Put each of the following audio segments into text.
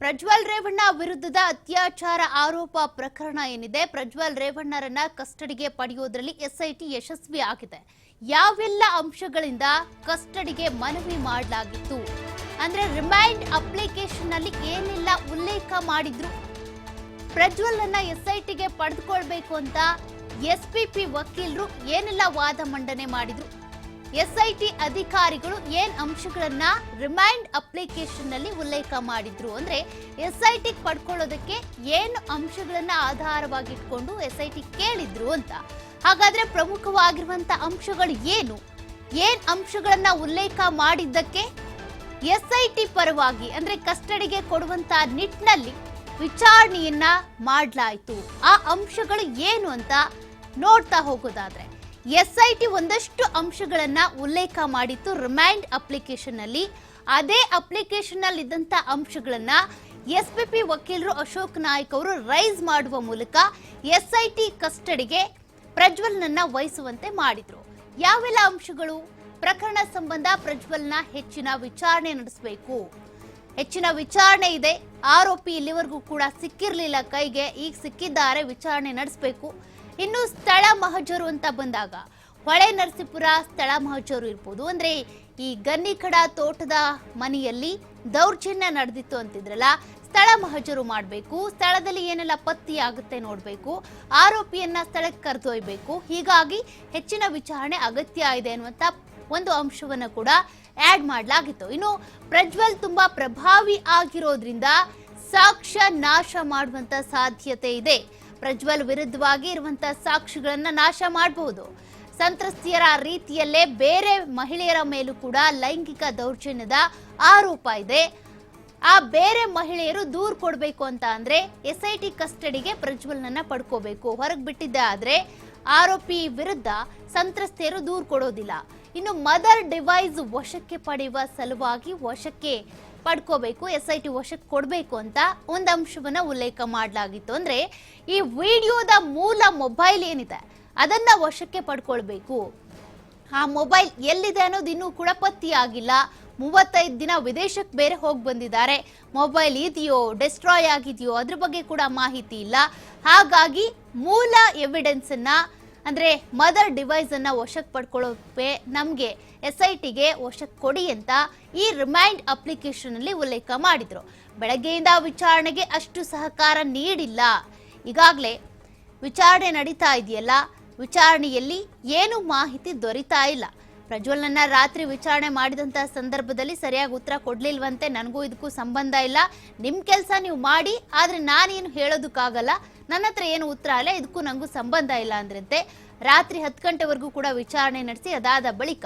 ಪ್ರಜ್ವಲ್ ರೇವಣ್ಣ ವಿರುದ್ಧದ ಅತ್ಯಾಚಾರ ಆರೋಪ ಪ್ರಕರಣ ಏನಿದೆ? ಪ್ರಜ್ವಲ್ ರೇವಣ್ಣರನ್ನ ಕಸ್ಟಡಿಗೆ ಪಡೆಯುವುದರಲ್ಲಿ ಎಸ್ಐಟಿ ಯಶಸ್ವಿ ಆಗಿದೆ. ಯಾವೆಲ್ಲ ಅಂಶಗಳಿಂದ ಕಸ್ಟಡಿಗೆ ಮನವಿ ಮಾಡಲಾಗಿತ್ತು? ಅಂದ್ರೆ ರಿಮೈಂಡ್ ಅಪ್ಲಿಕೇಶನ್ನಲ್ಲಿ ಏನೆಲ್ಲ ಉಲ್ಲೇಖ ಮಾಡಿದ್ರು? ಪ್ರಜ್ವಲ್ ಅನ್ನ ಎಸ್ಐಟಿಗೆ ಪಡೆದುಕೊಳ್ಬೇಕು ಅಂತ ಎಸ್ಪಿಪಿ ವಕೀಲರು ಏನೆಲ್ಲ ವಾದ ಮಂಡನೆ ಮಾಡಿದ್ರು? ಎಸ್ಐಟಿ ಅಧಿಕಾರಿಗಳು ಏನ್ ಅಂಶಗಳನ್ನ ರಿಮೈಂಡ್ ಅಪ್ಲಿಕೇಶನ್ನಲ್ಲಿ ಉಲ್ಲೇಖ ಮಾಡಿದ್ರು ಅಂದ್ರೆ ಎಸ್ಐಟಿ ಪಡ್ಕೊಳ್ಳೋದಕ್ಕೆ ಏನು ಅಂಶಗಳನ್ನ ಆಧಾರವಾಗಿಟ್ಕೊಂಡು ಎಸ್ಐಟಿ ಕೇಳಿದ್ರು ಅಂತ. ಹಾಗಾದ್ರೆ ಪ್ರಮುಖವಾಗಿರುವಂತ ಅಂಶಗಳು ಏನು? ಏನ್ ಅಂಶಗಳನ್ನ ಉಲ್ಲೇಖ ಮಾಡಿದ್ದಕ್ಕೆ ಎಸ್ಐಟಿ ಪರವಾಗಿ ಅಂದ್ರೆ ಕಸ್ಟಡಿಗೆ ಕೊಡುವಂತ ನಿಟ್ಟಿನಲ್ಲಿ ವಿಚಾರಣೆಯನ್ನ ಮಾಡಲಾಯಿತು. ಆ ಅಂಶಗಳು ಏನು ಅಂತ ನೋಡ್ತಾ ಹೋಗೋದಾದ್ರೆ. ಎಸ್ಐಟಿ ಒಂದಷ್ಟು ಅಂಶಗಳನ್ನು ಉಲ್ಲೇಖ ಮಾಡಿತ್ತು ರಿಮೈಂಡ್ ಅಪ್ಲಿಕೇಶನ್ನಲ್ಲಿ ಅದೇ ಅಪ್ಲಿಕೇಶನ್ನಲ್ಲಿ ಇದ್ದಂತ ಅಂಶಗಳನ್ನ ಪಿ ವಕೀಲರು ಅಶೋಕ್ ನಾಯ್ಕ್ ಅವರು ರೈಸ್ ಮಾಡುವ ಮೂಲಕ ಎಸ್ಐಟಿ ಕಸ್ಟಡಿಗೆ ಪ್ರಜ್ವಲ್ನನ್ನ ವಹಿಸುವಂತೆ ಮಾಡಿದ್ರು. ಯಾವೆಲ್ಲ ಅಂಶಗಳು? ಪ್ರಕರಣ ಸಂಬಂಧ ಪ್ರಜ್ವಲ್ನ ಹೆಚ್ಚಿನ ವಿಚಾರಣೆ ನಡೆಸಬೇಕು. ಹೆಚ್ಚಿನ ವಿಚಾರಣೆ ಇದೆ. ಆರೋಪಿ ಇಲ್ಲಿವರೆಗೂ ಕೂಡ ಸಿಕ್ಕಿರಲಿಲ್ಲ. ಕೈಗೆ ಈಗ ಸಿಕ್ಕಿದ್ದಾರೆ. ವಿಚಾರಣೆ ನಡೆಸಬೇಕು. ಇನ್ನು ಸ್ಥಳ ಮಹಜರು ಅಂತ ಬಂದಾಗ ಹೊಳೆ ನರಸೀಪುರ ಸ್ಥಳ ಮಹಜರು ಇರ್ಬೋದು. ಅಂದ್ರೆ ಈ ಗನ್ನಿಕಡ ತೋಟದ ಮನೆಯಲ್ಲಿ ದೌರ್ಜನ್ಯ ನಡೆದಿತ್ತು ಅಂತಿದ್ರಲ್ಲ, ಸ್ಥಳ ಮಹಜರು ಮಾಡಬೇಕು, ಸ್ಥಳದಲ್ಲಿ ಏನೆಲ್ಲ ಪತ್ತಿ ಆಗುತ್ತೆ ನೋಡಬೇಕು, ಆರೋಪಿಯನ್ನ ಸ್ಥಳಕ್ಕೆ ಕರೆದೊಯ್ಯಬೇಕು ಹೀಗಾಗಿ ಹೆಚ್ಚಿನ ವಿಚಾರಣೆ ಅಗತ್ಯ ಇದೆ ಅನ್ನುವಂಥ ಒಂದು ಅಂಶವನ್ನ ಕೂಡ ಆ್ಯಡ್ ಮಾಡಲಾಗಿತ್ತು. ಇನ್ನು ಪ್ರಜ್ವಲ್ ತುಂಬಾ ಪ್ರಭಾವಿ ಆಗಿರೋದ್ರಿಂದ ಸಾಕ್ಷ್ಯ ನಾಶ ಮಾಡುವಂತ ಸಾಧ್ಯತೆ ಇದೆ. ಪ್ರಜ್ವಲ್ ವಿರುದ್ಧವಾಗಿ ಇರುವಂತಹ ಸಾಕ್ಷಿಗಳನ್ನ ನಾಶ ಮಾಡಬಹುದು ಸಂತ್ರಸ್ತಿಯರ ರೀತಿಯಲ್ಲೇ ಬೇರೆ ಮಹಿಳೆಯರ ಮೇಲೂ ಕೂಡ ಲೈಂಗಿಕ ದೌರ್ಜನ್ಯದ ಆರೋಪ ಇದೆ. ಆ ಬೇರೆ ಮಹಿಳೆಯರು ದೂರು ಕೊಡಬೇಕು ಅಂತ ಅಂದ್ರೆ ಎಸ್ ಐ ಟಿ ಕಸ್ಟಡಿಗೆ ಪ್ರಜ್ವಲ್ನನ್ನ ಪಡ್ಕೋಬೇಕು. ಹೊರಗೆ ಬಿಟ್ಟಿದ್ದೆ ಆದ್ರೆ ಆರೋಪಿ ವಿರುದ್ಧ ಸಂತ್ರಸ್ತೆಯರು ದೂರು ಕೊಡೋದಿಲ್ಲ. ಇನ್ನು ಮದರ್ ಡಿವೈಸ್ ವಶಕ್ಕೆ ಪಡೆಯುವ ಸಲುವಾಗಿ ವಶಕ್ಕೆ ಪಡ್ಕೋಬೇಕು, ಎಸ್ ಐ ಟಿ ವಶಕ್ಕೆ ಕೊಡಬೇಕು ಅಂತ ಒಂದು ಅಂಶವನ್ನು ಉಲ್ಲೇಖ ಮಾಡಲಾಗಿತ್ತು. ಅಂದರೆ ಈ ವಿಡಿಯೋದ ಮೂಲ ಮೊಬೈಲ್ ಏನಿದೆ, ಅದನ್ನು ವಶಕ್ಕೆ ಪಡ್ಕೊಳ್ಬೇಕು. ಆ ಮೊಬೈಲ್ ಎಲ್ಲಿದೆ ಅನ್ನೋದು ಇನ್ನೂ ಕೂಡ ಪತ್ತೆಯಾಗಿಲ್ಲ ಮೂವತ್ತೈದು ದಿನ ವಿದೇಶಕ್ಕೆ ಬೇರೆ ಹೋಗಿ ಬಂದಿದ್ದಾರೆ. ಮೊಬೈಲ್ ಇದೆಯೋ, ಡೆಸ್ಟ್ರಾಯ್ ಆಗಿದೆಯೋ, ಅದ್ರ ಬಗ್ಗೆ ಕೂಡ ಮಾಹಿತಿ ಇಲ್ಲ. ಹಾಗಾಗಿ ಮೂಲ ಎವಿಡೆನ್ಸನ್ನು ಅಂದ್ರೆ ಮದರ್ ಡಿವೈಸ್ ಅನ್ನ ವಶಕ್ಕೆ ಪಡ್ಕೊಳ್ಳೋಕೆ ನಮಗೆ ಎಸ್ ಐ ಟಿಗೆ ವಶಕ್ಕೆ ಕೊಡಿ ಅಂತ ಈ ರಿಮೈಂಡ್ ಅಪ್ಲಿಕೇಶನ್ ಅಲ್ಲಿ ಉಲ್ಲೇಖ ಮಾಡಿದ್ರು. ಬೆಳಗ್ಗೆಯಿಂದ ವಿಚಾರಣೆಗೆ ಅಷ್ಟು ಸಹಕಾರ ನೀಡಿಲ್ಲ. ಈಗಾಗಲೇ ವಿಚಾರಣೆ ನಡೀತಾ ಇದೆಯಲ್ಲ, ವಿಚಾರಣೆಯಲ್ಲಿ ಏನು ಮಾಹಿತಿ ದೊರೀತಾ ಇಲ್ಲ. ಪ್ರಜ್ವಲ್ನನ್ನ ರಾತ್ರಿ ವಿಚಾರಣೆ ಮಾಡಿದಂತ ಸಂದರ್ಭದಲ್ಲಿ ಸರಿಯಾಗಿ ಉತ್ತರ ಕೊಡ್ಲಿಲ್ವಂತೆ, ನನಗೂ ಇದಕ್ಕೂ ಸಂಬಂಧ ಇಲ್ಲ. ನಿಮ್ಮ ಕೆಲಸ ನೀವು ಮಾಡಿ, ಆದರೆ ನಾನೇನು ಹೇಳೋದಕ್ಕಾಗಲ್ಲ. ನನ್ನ ಹತ್ರ ಏನು ಉತ್ತರ ಅಲ್ಲ, ಇದಕ್ಕೂ ನನಗೂ ಸಂಬಂಧ ಇಲ್ಲ ಅಂದ್ರಂತೆ. ರಾತ್ರಿ ಹತ್ತು ಗಂಟೆವರೆಗೂ ಕೂಡ ವಿಚಾರಣೆ ನಡೆಸಿ ಅದಾದ ಬಳಿಕ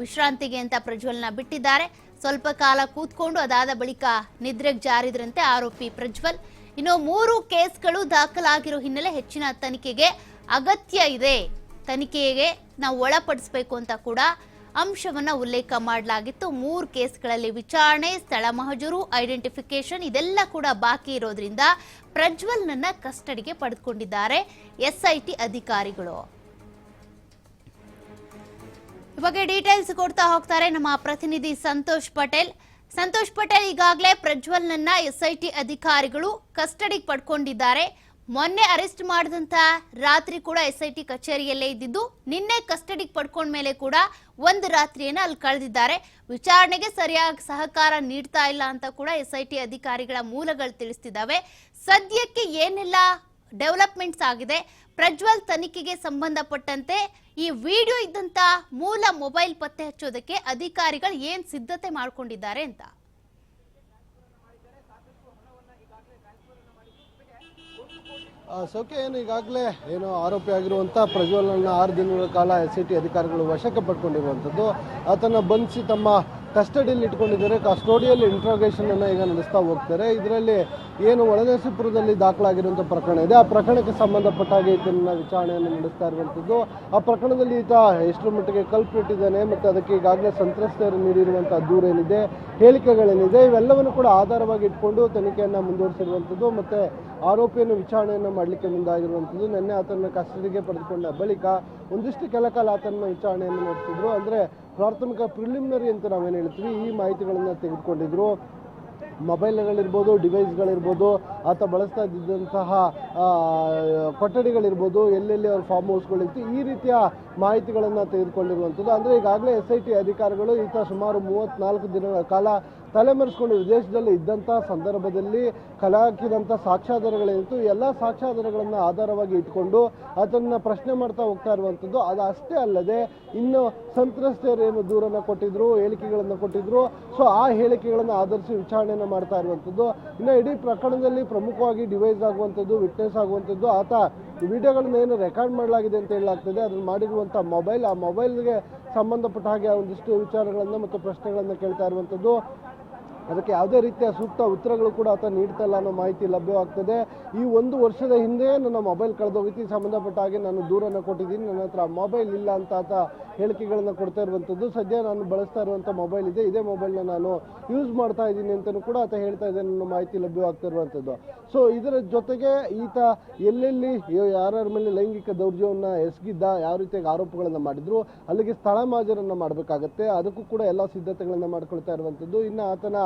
ವಿಶ್ರಾಂತಿಗೆ ಅಂತ ಪ್ರಜ್ವಲ್ನ ಬಿಟ್ಟಿದ್ದಾರೆ. ಸ್ವಲ್ಪ ಕಾಲ ಕೂತ್ಕೊಂಡು ಅದಾದ ಬಳಿಕ ನಿದ್ರೆಗೆ ಜಾರಿದ್ರಂತೆ ಆರೋಪಿ ಪ್ರಜ್ವಲ್. ಇನ್ನು ಮೂರು ಕೇಸ್ಗಳು ದಾಖಲಾಗಿರೋ ಹಿನ್ನೆಲೆ ಹೆಚ್ಚಿನ ತನಿಖೆಗೆ ಅಗತ್ಯ ಇದೆ. ತನಿಖೆಗೆ ನಾವು ಒಳಪಡಿಸಬೇಕು ಅಂತ ಕೂಡ ಅಂಶವನ್ನ ಉಲ್ಲೇಖ ಮಾಡಲಾಗಿತ್ತು. ಮೂರು ಕೇಸ್ಗಳಲ್ಲಿ ವಿಚಾರಣೆ, ಸ್ಥಳ ಮಹಜೂರು ಐಡೆಂಟಿಫಿಕೇಶನ್ ಇದೆಲ್ಲ ಕೂಡ ಬಾಕಿ ಇರೋದ್ರಿಂದ ಪ್ರಜ್ವಲ್ನನ್ನ ಕಸ್ಟಡಿಗೆ ಪಡೆದುಕೊಂಡಿದ್ದಾರೆ ಎಸ್ಐಟಿ ಅಧಿಕಾರಿಗಳು. ಬಗ್ಗೆ ಡೀಟೇಲ್ಸ್ ಕೊಡ್ತಾ ಹೋಗ್ತಾರೆ ನಮ್ಮ ಪ್ರತಿನಿಧಿ ಸಂತೋಷ್ ಪಟೇಲ್. ಸಂತೋಷ್ ಪಟೇಲ್ ಈಗಾಗಲೇ ಪ್ರಜ್ವಲ್ನನ್ನ ಎಸ್ಐಟಿ ಅಧಿಕಾರಿಗಳು ಕಸ್ಟಡಿಗೆ ಪಡ್ಕೊಂಡಿದ್ದಾರೆ. ಮೊನ್ನೆ ಅರೆಸ್ಟ್ ಮಾಡಿದಂತ ರಾತ್ರಿ ಕೂಡ ಎಸ್ಐಟಿ ಕಚೇರಿಯಲ್ಲೇ ಇದ್ದಿದ್ದು, ನಿನ್ನೆ ಕಸ್ಟಡಿಗೆ ಪಡ್ಕೊಂಡ ಮೇಲೆ ಕೂಡ ಒಂದು ರಾತ್ರಿಯನ್ನ ಅಲ್ಲಿ ಕಳೆದಿದ್ದಾರೆ. ವಿಚಾರಣೆಗೆ ಸರಿಯಾಗಿ ಸಹಕಾರ ನೀಡ್ತಾ ಇಲ್ಲ ಅಂತ ಕೂಡ ಎಸ್ಐಟಿ ಅಧಿಕಾರಿಗಳ ಮೂಲಗಳು ತಿಳಿಸ್ತಿದ್ದಾವೆ. ಸದ್ಯಕ್ಕೆ ಏನೆಲ್ಲ ಡೆವಲಪ್ಮೆಂಟ್ಸ್ ಆಗಿದೆ, ಪ್ರಜ್ವಲ್ ತನಿಖೆಗೆ ಸಂಬಂಧಪಟ್ಟಂತೆ ಈ ವಿಡಿಯೋ ಇದ್ದಂತ ಮೂಲ ಮೊಬೈಲ್ ಪತ್ತೆ ಹಚ್ಚೋದಕ್ಕೆ ಅಧಿಕಾರಿಗಳು ಏನ್ ಸಿದ್ಧತೆ ಮಾಡ್ಕೊಂಡಿದ್ದಾರೆ ಅಂತ ಆ, ಸೌಖ್ಯ ಏನು ಈಗಾಗಲೇ ಏನು ಆರೋಪಿ ಆಗಿರುವಂಥ ಪ್ರಜ್ವಲನ್ನ ಆರು ದಿನಗಳ ಕಾಲ ಎಸ್ ಸಿ ಟಿ ಅಧಿಕಾರಿಗಳು ವಶಕ್ಕೆ ಪಡ್ಕೊಂಡಿರುವಂಥದ್ದು. ಆತನ ಬಂಧಿಸಿ ತಮ್ಮ ಕಸ್ಟಡಿಯಲ್ಲಿ ಇಟ್ಕೊಂಡಿದ್ದಾರೆ. ಕಸ್ಟೋಡಿಯಲ್ ಇಂಟ್ರೋಗೇಷನ್ ಅನ್ನು ಈಗ ನಡೆಸ್ತಾ ಹೋಗ್ತಾರೆ. ಇದರಲ್ಲಿ ಏನು ಒಳನರಸೀಪುರದಲ್ಲಿ ದಾಖಲಾಗಿರುವಂಥ ಪ್ರಕರಣ ಇದೆ. ಆ ಪ್ರಕರಣಕ್ಕೆ ಸಂಬಂಧಪಟ್ಟ ಹಾಗೆ ಈತನ ವಿಚಾರಣೆಯನ್ನು ನಡೆಸ್ತಾ ಇರುವಂಥದ್ದು ಆ ಪ್ರಕರಣದಲ್ಲಿ ಈತ ಎಷ್ಟರ ಮಟ್ಟಿಗೆ ಕಲ್ಪಿಟ್ಟಿದ್ದಾನೆ ಮತ್ತು ಅದಕ್ಕೆ ಈಗಾಗಲೇ ಸಂತ್ರಸ್ತರು ನೀಡಿರುವಂಥ ದೂರ ಏನಿದೆ ಹೇಳಿಕೆಗಳೇನಿದೆ, ಇವೆಲ್ಲವನ್ನು ಕೂಡ ಆಧಾರವಾಗಿ ಇಟ್ಕೊಂಡು ತನಿಖೆಯನ್ನು ಮುಂದುವರಿಸಿರುವಂಥದ್ದು ಮತ್ತು ಆರೋಪಿಯನ್ನು ವಿಚಾರಣೆಯನ್ನು ಮಾಡಲಿಕ್ಕೆ ಮುಂದಾಗಿರುವಂಥದ್ದು ನಿನ್ನೆ ಆತನ ಕಸ್ಟಡಿಗೆ ಪಡೆದುಕೊಂಡ ಬಳಿಕ ಒಂದಿಷ್ಟು ಕೆಲ ಕಾಲ ಆತನ ವಿಚಾರಣೆಯನ್ನು ನಡೆಸಿದ್ರು. ಅಂದರೆ ಪ್ರಾಥಮಿಕ ಪ್ರಿಲಿಮಿನರಿ ಅಂತ ನಾವೇನು ಹೇಳ್ತೀವಿ, ಈ ಮಾಹಿತಿಗಳನ್ನು ತೆಗೆದುಕೊಂಡಿದ್ರು. ಮೊಬೈಲ್ಗಳಿರ್ಬೋದು, ಡಿವೈಸ್ಗಳಿರ್ಬೋದು, ಆತ ಬಳಸ್ತಾ ಇದ್ದಂತಹ ಕೊಠಡಿಗಳಿರ್ಬೋದು, ಎಲ್ಲೆಲ್ಲಿ ಅವ್ರ ಫಾರ್ಮ್ ಹೌಸ್ಗಳಿತ್ತು, ಈ ರೀತಿಯ ಮಾಹಿತಿಗಳನ್ನು ತೆಗೆದುಕೊಂಡಿರುವಂಥದ್ದು. ಅಂದರೆ ಈಗಾಗಲೇ ಎಸ್ ಐ ಟಿ ಅಧಿಕಾರಿಗಳು ಈತ ಸುಮಾರು ಮೂವತ್ತ್ನಾಲ್ಕು ದಿನಗಳ ಕಾಲ ತಲೆಮರೆಸ್ಕೊಂಡು ವಿದೇಶದಲ್ಲಿ ಇದ್ದಂಥ ಸಂದರ್ಭದಲ್ಲಿ ಕಲೆ ಹಾಕಿದಂಥ ಸಾಕ್ಷ್ಯಾಧಾರಗಳೇನಿತ್ತು ಎಲ್ಲ ಸಾಕ್ಷ್ಯಾಧಾರಗಳನ್ನು ಆಧಾರವಾಗಿ ಇಟ್ಕೊಂಡು ಅದನ್ನು ಪ್ರಶ್ನೆ ಮಾಡ್ತಾ ಹೋಗ್ತಾ ಇರುವಂಥದ್ದು ಅದು ಅಷ್ಟೇ ಅಲ್ಲದೆ ಇನ್ನು ಸಂತ್ರಸ್ತೆಯರು ಏನು ದೂರನ್ನು ಕೊಟ್ಟಿದ್ರು, ಹೇಳಿಕೆಗಳನ್ನು ಕೊಟ್ಟಿದ್ರು, ಸೊ ಆ ಹೇಳಿಕೆಗಳನ್ನು ಆಧರಿಸಿ ವಿಚಾರಣೆಯನ್ನು ಮಾಡ್ತಾ ಇರುವಂಥದ್ದು. ಇನ್ನು ಇಡೀ ಪ್ರಕರಣದಲ್ಲಿ ಪ್ರಮುಖವಾಗಿ ಡಿವೈಸ್ ಆಗುವಂಥದ್ದು, ವಿಟ್ನೆಸ್ ಆಗುವಂಥದ್ದು, ಆತ ವಿಡಿಯೋಗಳನ್ನ ಏನು ರೆಕಾರ್ಡ್ ಮಾಡಲಾಗಿದೆ ಅಂತ ಹೇಳಲಾಗ್ತದೆ. ಅದನ್ನು ಮಾಡಿರುವಂಥ ಮೊಬೈಲ್, ಆ ಮೊಬೈಲ್ಗೆ ಸಂಬಂಧಪಟ್ಟ ಹಾಗೆ ಒಂದಿಷ್ಟು ವಿಚಾರಗಳನ್ನು ಮತ್ತು ಪ್ರಶ್ನೆಗಳನ್ನು ಕೇಳ್ತಾ ಇರುವಂಥದ್ದು. ಅದಕ್ಕೆ ಯಾವುದೇ ರೀತಿಯ ಸೂಕ್ತ ಉತ್ತರಗಳು ಕೂಡ ಆತ ನೀಡ್ತಾ ಇಲ್ಲ ಅನ್ನೋ ಮಾಹಿತಿ ಲಭ್ಯವಾಗ್ತದೆ. ಈ ಒಂದು ವರ್ಷದ ಹಿಂದೆ ನನ್ನ ಮೊಬೈಲ್ ಕಳೆದೋಗಿತ್ತು. ಸಂಬಂಧಪಟ್ಟ ಹಾಗೆ ನಾನು ದೂರನ್ನು ಕೊಟ್ಟಿದ್ದೀನಿ. ನನ್ನ ಹತ್ರ ಮೊಬೈಲ್ ಇಲ್ಲ ಅಂತ ಆತ ಹೇಳಿಕೆಗಳನ್ನು ಕೊಡ್ತಾ ಇರುವಂಥದ್ದು ಸದ್ಯ ನಾನು ಬಳಸ್ತಾ ಇರುವಂಥ ಮೊಬೈಲ್ ಇದೆ. ಇದೇ ಮೊಬೈಲ್ನ ನಾನು ಯೂಸ್ ಮಾಡ್ತಾ ಇದ್ದೀನಿ ಅಂತಲೂ ಕೂಡ ಆತ ಹೇಳ್ತಾ ಇದ್ದೇನೆ ಅನ್ನೋ ಮಾಹಿತಿ ಲಭ್ಯವಾಗ್ತಾ ಇರುವಂಥದ್ದು ಸೊ ಇದರ ಜೊತೆಗೆ ಈತ ಎಲ್ಲೆಲ್ಲಿ ಯಾರ್ಯಾರ ಮೇಲೆ ಲೈಂಗಿಕ ದೌರ್ಜನ್ಯವನ್ನು ಎಸಗಿದ್ದ, ಯಾವ ರೀತಿಯಾಗಿ ಆರೋಪಗಳನ್ನು ಮಾಡಿದ್ರು, ಅಲ್ಲಿಗೆ ಸ್ಥಳ ಮಾಜರನ್ನು ಮಾಡಬೇಕಾಗತ್ತೆ. ಅದಕ್ಕೂ ಕೂಡ ಎಲ್ಲ ಸಿದ್ಧತೆಗಳನ್ನು ಮಾಡ್ಕೊಳ್ತಾ ಇರುವಂಥದ್ದು ಇನ್ನು ಆತನ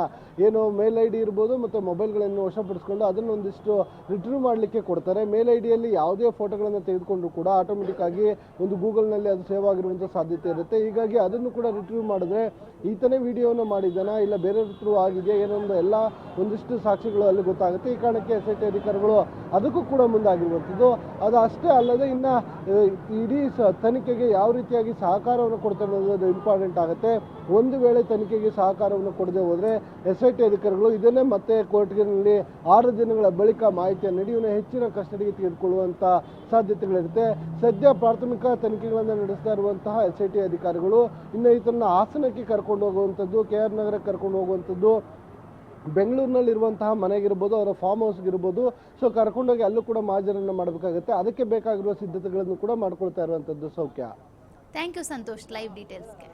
ಏನು ಮೇಲ್ ಐ ಡಿ ಇರ್ಬೋದು ಮತ್ತು ಮೊಬೈಲ್ಗಳನ್ನು ವಶಪಡಿಸ್ಕೊಂಡು ಅದನ್ನು ಒಂದಿಷ್ಟು ರಿಟ್ರೀವ್ ಮಾಡಲಿಕ್ಕೆ ಕೊಡ್ತಾರೆ. ಮೇಲ್ ಐ ಡಿಯಲ್ಲಿ ಯಾವುದೇ ಫೋಟೋಗಳನ್ನು ತೆಗೆದುಕೊಂಡ್ರು ಕೂಡ ಆಟೋಮೆಟಿಕ್ ಆಗಿ ಒಂದು ಗೂಗಲ್ನಲ್ಲಿ ಅದು ಸೇವ್ ಆಗಿರುವಂಥ ಸಾಧ್ಯತೆ ಇರುತ್ತೆ. ಹೀಗಾಗಿ ಅದನ್ನು ಕೂಡ ರಿಟ್ರೀವ್ ಮಾಡಿದ್ರೆ ಈತನೇ ವಿಡಿಯೋನ ಮಾಡಿದ್ದಾನ ಇಲ್ಲ ಬೇರೆ ಥ್ರೂ ಆಗಿದೆ ಏನೊಂದು ಎಲ್ಲ ಒಂದಿಷ್ಟು ಸಾಕ್ಷಿಗಳು ಅಲ್ಲಿ ಗೊತ್ತಾಗುತ್ತೆ. ಈ ಕಾರಣಕ್ಕೆ ಎಸ್ ಐ ಟಿ ಅಧಿಕಾರಿಗಳು ಅದಕ್ಕೂ ಕೂಡ ಮುಂದಾಗಿರುವಂಥದ್ದು ಅದು ಅಷ್ಟೇ ಅಲ್ಲದೆ ಇನ್ನು ಇಡೀ ತನಿಖೆಗೆ ಯಾವ ರೀತಿಯಾಗಿ ಸಹಕಾರವನ್ನು ಕೊಡ್ತಾರೆ ಅನ್ನೋದು ಇಂಪಾರ್ಟೆಂಟ್ ಆಗುತ್ತೆ. ಒಂದು ವೇಳೆ ತನಿಖೆಗೆ ಸಹಕಾರವನ್ನು ಕೊಡದೆ ಹೋದರೆ ಎಸ್ ಐ ಟಿ ಅಧಿಕಾರಿಗಳು ಇದನ್ನೇ ಮತ್ತೆ ಕೋರ್ಟ್ನಲ್ಲಿ ಆರು ದಿನಗಳ ಬಳಿಕ ಮಾಹಿತಿಯನ್ನು ನೀಡಿ ಹೆಚ್ಚಿನ ಕಸ್ಟಡಿಗೆ ತೆಗೆದುಕೊಳ್ಳುವಂಥ ಸಾಧ್ಯತೆಗಳಿರುತ್ತೆ. ಸದ್ಯ ಪ್ರಾಥಮಿಕ ತನಿಖೆಗಳನ್ನು ನಡೆಸ್ತಾ ಇರುವಂತಹ ಎಸ್ ಐ ಟಿ ಅಧಿಕಾರಿಗಳು, ಇನ್ನು ಈತನ ಹಾಸನಕ್ಕೆ ಕರ್ಕೊಂಡು ಹೋಗುವಂಥದ್ದು ಕೆ ಆರ್ ನಗರಕ್ಕೆ ಕರ್ಕೊಂಡು ಹೋಗುವಂಥದ್ದು, ಬೆಂಗಳೂರಿನಲ್ಲಿರುವಂತಹ ಮನೆಗಿರ್ಬೋದು, ಅವರ ಫಾರ್ಮ್ ಹೌಸ್ಗಿರ್ಬೋದು, ಸೊ ಕರ್ಕೊಂಡೋಗಿ ಅಲ್ಲೂ ಕೂಡ ಮಾಜರನ್ನು ಮಾಡಬೇಕಾಗುತ್ತೆ. ಅದಕ್ಕೆ ಬೇಕಾಗಿರುವ ಸಿದ್ಧತೆಗಳನ್ನು ಕೂಡ ಮಾಡ್ಕೊಳ್ತಾ ಇರುವಂಥದ್ದು ಸೌಖ್ಯ. Thank you Santosh live ಡೀಟೇಲ್ಸ್ಗೆ.